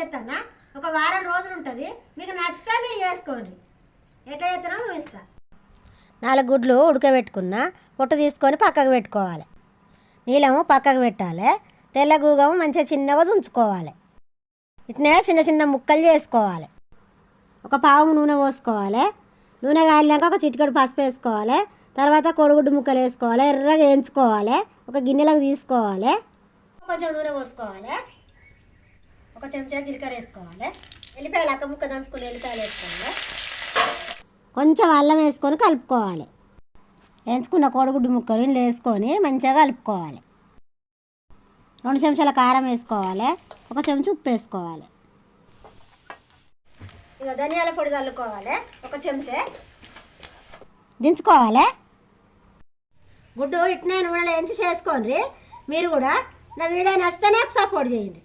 చెప్తానా? ఒక వారం రోజులు ఉంటుంది మీకు నచ్చితే మీరు చేసుకోండి. ఎట్లా చేస్తానో చూపిస్తా. నాలుగు గుడ్లు ఉడకబెట్టుకున్న పొట్టు తీసుకొని పక్కకు పెట్టుకోవాలి. నీలము పక్కకు పెట్టాలి. తెల్ల గూగము మంచిగా చిన్నగా ఉంచుకోవాలి ఇట్నే చిన్న చిన్న ముక్కలు చేసుకోవాలి. ఒక పావు నూనె పోసుకోవాలి. నూనె కాలినాక ఒక చిటికడు పసుపు వేసుకోవాలి. తర్వాత కోడిగుడ్డు ముక్కలు వేసుకోవాలి. ఎర్రగా వేయించుకోవాలి. ఒక గిన్నెలకు తీసుకోవాలి. కొంచెం నూనె పోసుకోవాలి. ఒక చెంచా జీలకర్ర వేసుకోవాలి. ఎల్లిపాయలు అక్క ముక్క దంచుకుని ఎల్లిపాయలు వేసుకోవాలి. కొంచెం అల్లం వేసుకొని కలుపుకోవాలి. వేయించుకున్న కోడిగుడ్డు ముక్కలు ఇందులో వేసుకొని మంచిగా కలుపుకోవాలి. రెండు చెంచాల కారం వేసుకోవాలి. ఒక చెంచా ఉప్పు వేసుకోవాలి. ఇక ధనియాల పొడి చల్లుకోవాలి. ఒక చెంచా. దించుకోవాలి. గుడ్డు ఇట్నే నూనెలో ఎంచి చేసుకోండి. మీరు కూడా నా వీడియో నచ్చితేనే సపోర్ట్ చేయండి.